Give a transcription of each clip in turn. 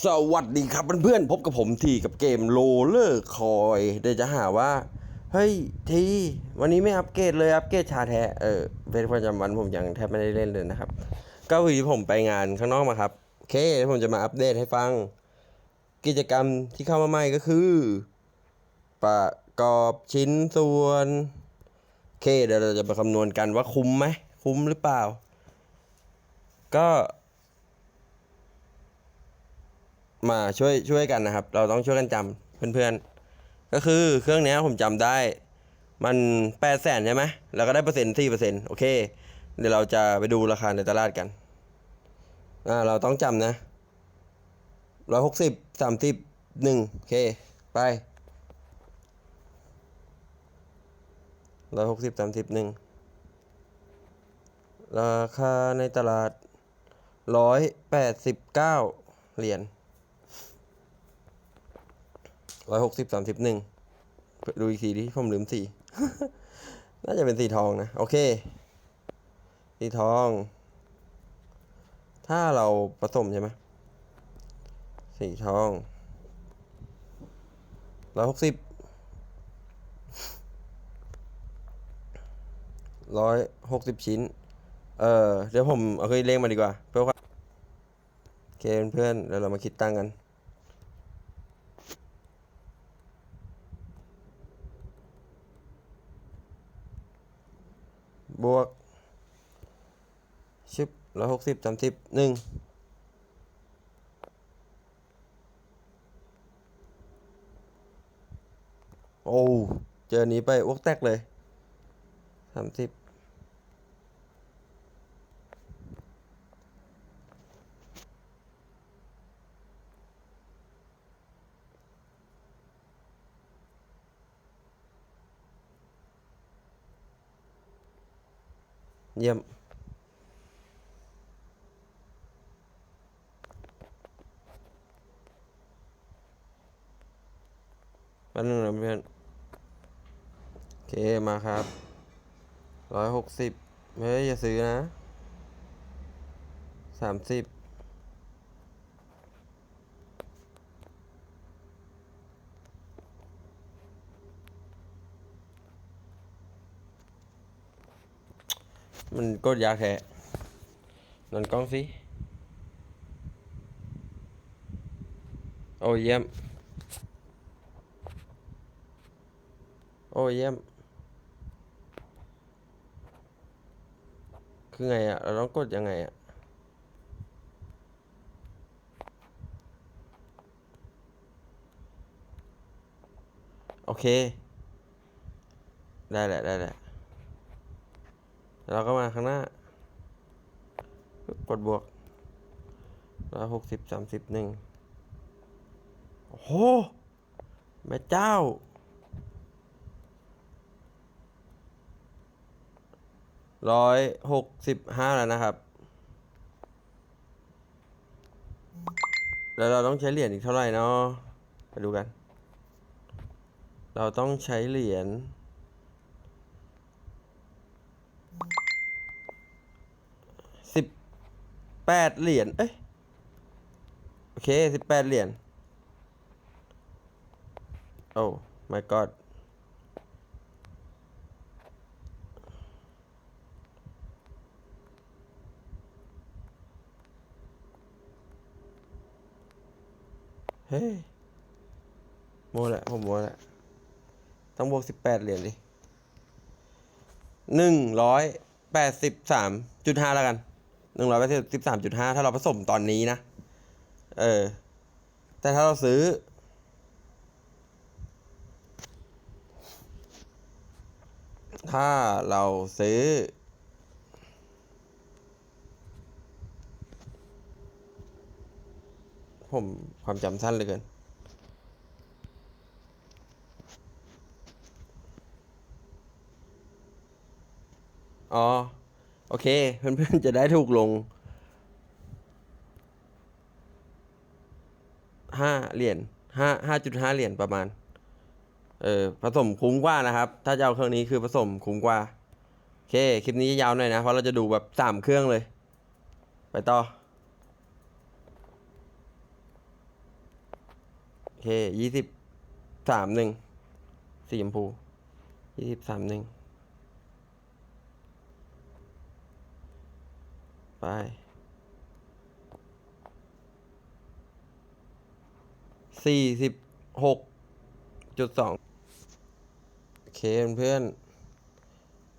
สวัสดีครับเพื่อนๆพบกับผมทีกับเกมโรเลอร์คอยเดี๋ยวจะหาว่า เฮ้ยทีวันนี้ไม่อัปเกรดเลยอัปเกรดชาแท้เออเป็นประจำวันผมยังแทบไม่ได้เล่นเลยนะครับ ก็วีผมไปงานข้างนอกมาครับโอเคผมจะมาอัปเดตให้ฟัง กิจกรรมที่เข้ามาใหม่ก็คือ ประกอบชิ้นส่วนโอเคเดี๋ยวเราจะไปคำนวณกันว่าคุ้มไหมคุ้มหรือเปล่า ก็ มาช่วยช่วยกันนะครับ เราต้องช่วยกันจำเพื่อนๆ ก็คือเครื่องนี้ผมจำได้มันแปดแสนใช่ไหมแล้วก็ได้เปอร์เซ็นต์สี่เปอร์เซ็นต์โอเค เดี๋ยวเราจะไปดูราคาในตลาดกันอ่าเราต้องจำนะร้อยหกสิบสามสิบหนึ่งโอเค ไปร้อยหกสิบสามสิบหนึ่งราคาในตลาดร้อยแปดสิบเก้าเหรียญ ร้อยหกสิบสามสิบหนึ่งดูอีกทีดิผมลืมสีน่าจะเป็นสีทองนะ โอเค สีทอง ถ้าเราผสมใช่ไหมสีทองร้อยหกสิบร้อยหกสิบชิ้น เออเดี๋ยวผมเอาเคยเลขมาดีกว่า เพื่อความโอเคเพื่อนๆเดี๋ยวเรามาคิดตังกัน บวกชิบร้อยหกสิบสามสิบหนึ่งโอ้ เจอนี้ไปอ้วกแตกเลยสามสิบ เยี่ยมแป๊บนึงนะเพื่อน โอเค มาครับร้อยหกสิบเฮ้ย อย่าซื้อนะสามสิบ มันกดยากแท้นอนกล้องสิโอ้เยี่ยมโอ้เยี่ยม คือไงอะ เราต้องกดยังไงอะโอเคได้แหละได้แหละแล้วเราก็มาข้างหน้า กดบวกร้อยหกสิบสามสิบหนึ่งโอ้โหแม่เจ้า ร้อยหกสิบห้าแล้วนะครับ แล้วเราต้องใช้เหรียญอีกเท่าไหร่เนาะไปดูกัน เราต้องใช้เหรียญสิบ แปดเหรียญ เอ้ย โอเคสิบแปดเหรียญ โอ้ my god เฮ้ยโมวละผมโมวละต้องบวกสิบแปดเหรียญดิหนึ่งร้อยแปดสิบสามจุดห้าแล้วกัน หนึ่งร้อยแปดสิบสามจุดห้าถ้าเราผสมตอนนี้นะ เออ แต่ถ้าเราซื้อ ถ้าเราซื้อ ผมความจำสั้นเหลยเกินอ๋อ โอเค เพื่อนๆจะได้ถูกลงห้าเหรียญห้าห้าจุดห้าเหรียญประมาณ เออผสมคุ้มกว่านะครับ ถ้าจะเอาเครื่องนี้คือผสมคุ้มกว่า โอเค คลิปนี้ยาวหน่อยนะ เพราะเราจะดูแบบสามเครื่องเลย ไปต่อ โอเคยี่สิบสามหนึ่งสีชมพูยี่สิบสามหนึ่ง ไป สี่สิบหกจุดสองโอเคเพื่อน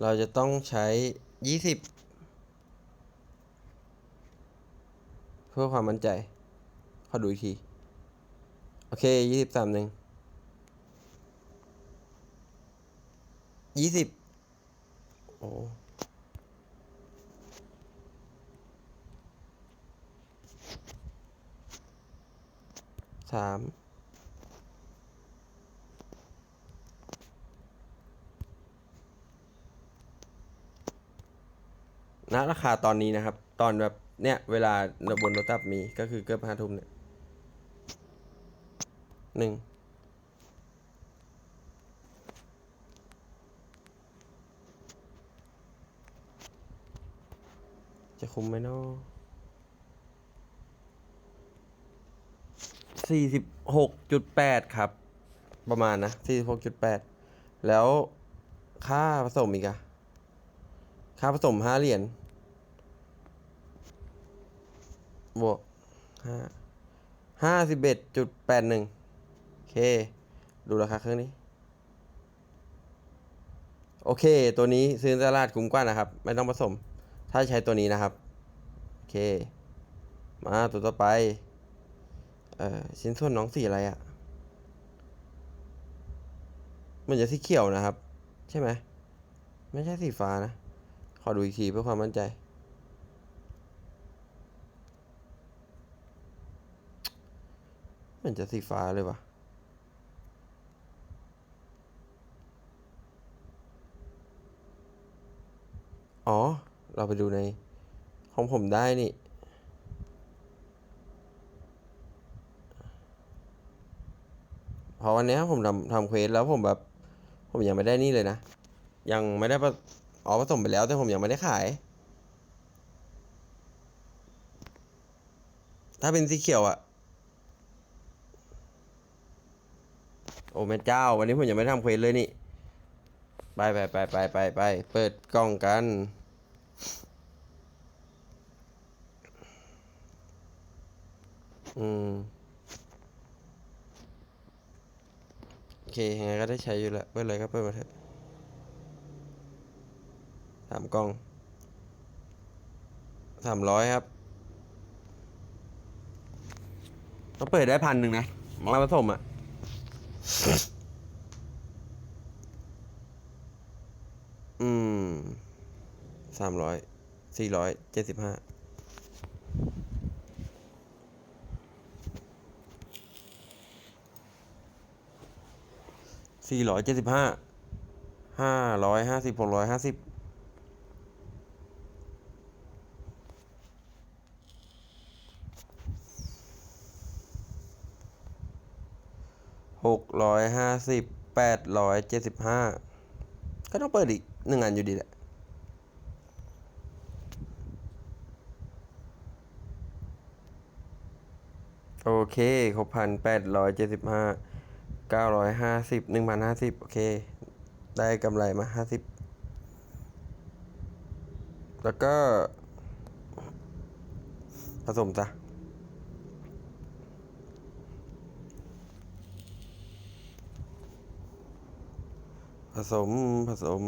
เราจะต้องใช้ยี่สิบเพื่อความมั่นใจ ขอดูอีกที โอเคยี่สิบสามหนึ่งยี่สิบโอ้ามณราคาตอนนี้นะครับ ตอนแบบเนี้ยเวลาบนโทรศัพท์มีก็คือเกือบห้าทุ่มเนี่ยหนึ่งจะคุ้มไหมเนาะ สี่สิบหกจุดแปดครับ ประมาณนะสี่สิบหกจุดแปดแล้วค่าผสมอีกอะค่าผสมห้าเหรียญบวกห้าห้าสิบเอ็ดจุดแปดหนึ่งโอเค ดูราคาเครื่องนี้ โอเค ตัวนี้ซื้อตลาดคุ้มกว่านะครับ ไม่ต้องผสม ถ้าใช้ตัวนี้นะครับ โอเค มาตัวต่อไป เออชิ้นส่วนน้องสีอะไรอะ่ะมันจะสีเขียวนะครับ ใช่ไหมไม่ใช่สีฟ้านะ ขอดูอีกทีเพื่อความมั่นใจมันจะสีฟ้าเลยวะอ๋อ เราไปดูใน ของผมได้นี่ เพ ราะวันนี้ผมทำทำเควสแล้วผมแบบ ผมยังไม่ได้นี่เลยนะ ยังไม่ได้อ๋อผสมไปแล้วแต่ผมยังไม่ได้ขาย ถ้าเป็นสีเขียวอะโอ้แม่เจ้า วันนี้ผมยังไม่ทำเควสเลยนี่ ไปไปไปไปไปไปเปิดกล้องกันอืม โอเคยังไงก็ได้ใช้อยู่แล้วเปิดเลยก็เปิดมาเถอะสามกล้องสามร้อยครับต้องเปิดได้พันหนึ่งนะมาผสมอะอืมสามร้อยสี่ร้อยเจ็ดสิบห้า สี่ร้อยเจ็ดสิบห้าห้าร้อยห้าสิบหกร้อยห้าสิบหกร้อยห้าสิบแปดร้อยเจ็ดสิบห้าก็ต้องเปิดอีกหนึ่งอันอยู่ดีแหละโอเคครบพันแปดร้อยเจ็ดสิบห้า เก้าร้อยห้าสิบหนึ่งพันห้าสิบโอเค ได้กำไรมาห้าสิบแล้วก็ผสมจ้ะผสมผสม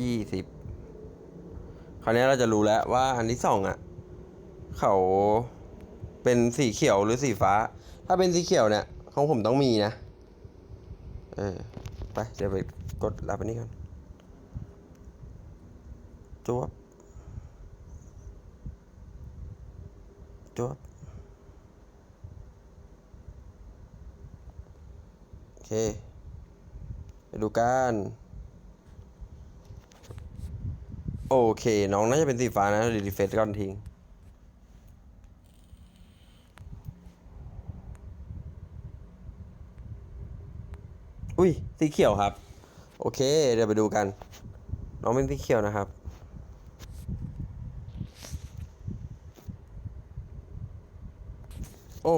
ยี่สิบคราวนี้เราจะรู้แล้วว่าอันที่สองอะ เขาเป็นสีเขียวหรือสีฟ้า ถ้าเป็นสีเขียวเนี่ยของผมต้องมีนะ เออ ไปเดี๋ยวไปกดรับอันนี้ก่อนจวบจวบโอเคไปดูกัน โอเค น้องน่าจะเป็นสีฟ้านะเดี๋ยวรีเฟซก่อนทิ้งอุ้ยสีเขียวครับ โอเค เดี๋ยวไปดูกัน น้องเป็นสีเขียวนะครับ โอ้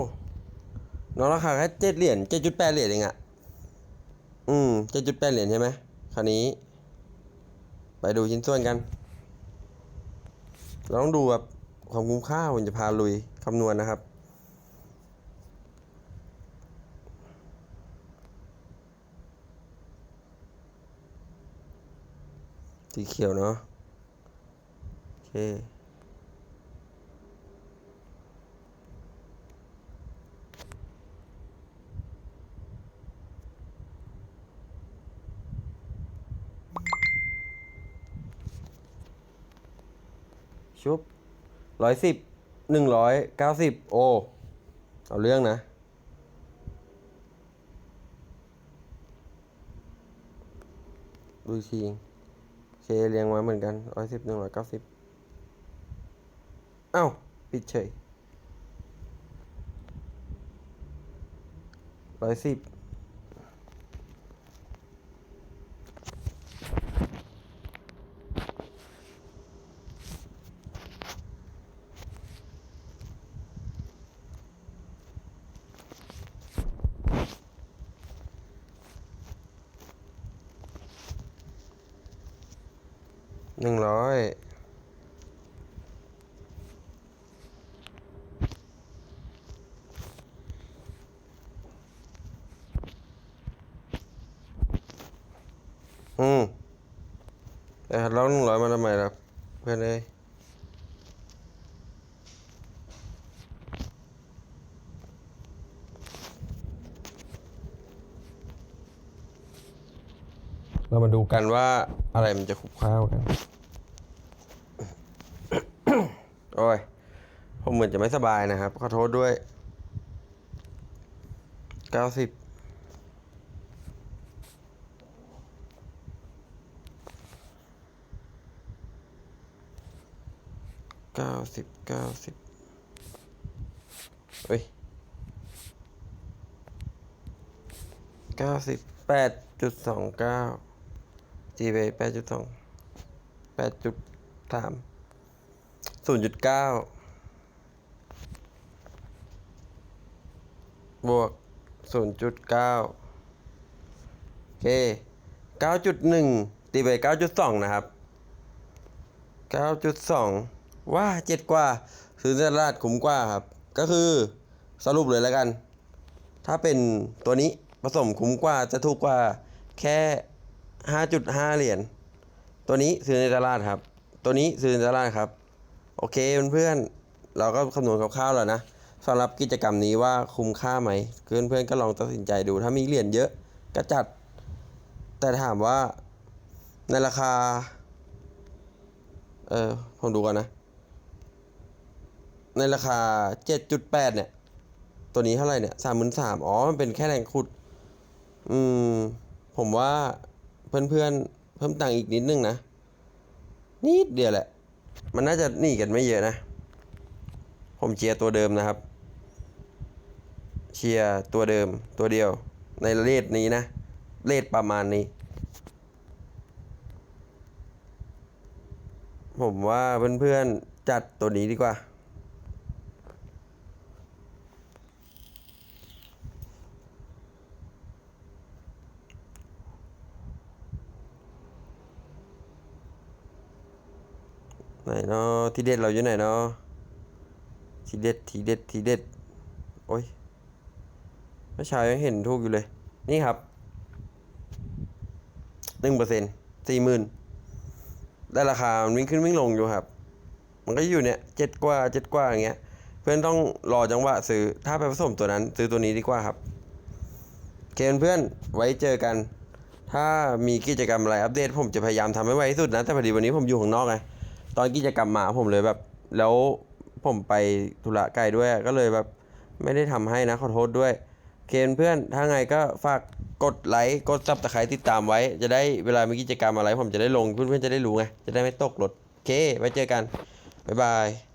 น้องราคาแค่เจ็ดเหรียญเจ็ดจุดแปดเหรียญเองอะอืมเจ็ดจุดแปดเหรียญใช่ไหมคราวนี้ ไปดูชิ้นส่วนกัน เราต้องดูแบบความคุ้มค่าผมจะพาลุยคำนวณนะครับ สีเขียวเนาะโอเค ชุบร้อยสิบหนึ่งร้อยเก้าสิบโอเอาเรื่องนะ ดูอีกทีเคเรียงมาเหมือนกันร้อยสิบหนึ่งร้อยเก้าสิบเอ้าปิดเฉยร้อยสิบหนึ่งร้อย อืมแต่เราหนึ่งร้อยมาทำไมล่ะเพื่อนเอ้ยเรามาดูกันว่าอะไรมันจะคุ้มค่ากว่ากัน โอ้ย ผมเหมือนจะไม่สบายนะครับ ขอโทษด้วย เก้าสิบ เก้าสิบเก้าสิบเฮ้ยเก้าสิบแปดจุดสองเก้าจีไปแปดจุดสองแปดจุดสามศูนย์จุดเก้าบวกศูนย์จุดเก้าโอเคเก้าจุดหนึ่งตีไปเก้าจุดสองนะครับเก้าจุดสอง ว่าเจ็ดกว่าซื้อในตลาดคุ้มกว่าครับ ก็คือสรุปเลยแล้วกัน ถ้าเป็นตัวนี้ผสมคุ้มกว่าจะถูกกว่าแค่ห้าจุดห้าเหรียญตัวนี้ซื้อในตลาดครับ ตัวนี้ซื้อในตลาดครับ โอเคเพื่อนๆเราก็คำนวณคร่าวๆแล้วนะสำหรับกิจกรรมนี้ว่าคุ้มค่าไหมเพื่อนๆก็ลองตัดสินใจดู ถ้ามีเหรียญเยอะก็จัด แต่ถามว่าในราคา เออผมดูก่อนนะ ในราคา 7.8 เนี่ย ตัวนี้เท่าไหร่เนี่ยสามหมื่นสามอ๋อ มันเป็นแค่แรงขุด อืม ผมว่าเพื่อนๆเพิ่มตังค์อีกนิดนึงนะ นิดเดียวแหละ มันน่าจะหนีกันไม่เยอะนะ ผมเชียร์ตัวเดิมนะครับ เชียร์ตัวเดิมตัวเดียว ในเลทนี้นะ เลทประมาณนี้ ผมว่าเพื่อนๆจัดตัวนี้ดีกว่า ไหนเนาะทีเด็ดเราอยู่ไหนเนาะทีเด็ดทีเด็ดทีเด็ดโอ้ยเมื่อเช้ายังเห็นถูกอยู่เลย นี่ครับหนึ่งเปอร์เซ็นต์สี่หมื่นได้ราคามันวิ่งขึ้นวิ่งลงอยู่ครับ มันก็อยู่เนี่ยเจ็ดกว่าเจ็ดกว่าอย่างเงี้ย เพื่อนต้องรอจังหวะซื้อถ้าไปผสมตัวนั้น ซื้อตัวนี้ดีกว่าครับโอเคเพื่อนไว้เจอกัน ถ้ามีกิจกรรมอะไรอัปเดตผมจะพยายามทำให้ไวที่สุดนะ แต่พอดีวันนี้ผมอยู่ข้างนอกไง ตอนกิจกรรมมาผมเลยแบบ แล้วผมไปธุระไกลด้วยก็เลยแบบไม่ได้ทำให้นะขอโทษด้วย เคนเพื่อนถ้าไงก็ฝากกดไลค์กดซับตะไคร้ติดตามไว้ จะได้เวลามีกิจกรรมอะไร ผมจะได้ลงเพื่อนๆจะได้รู้ไงจะได้ไม่ตกหลดโอเคไว้เจอกันบ๊ายบาย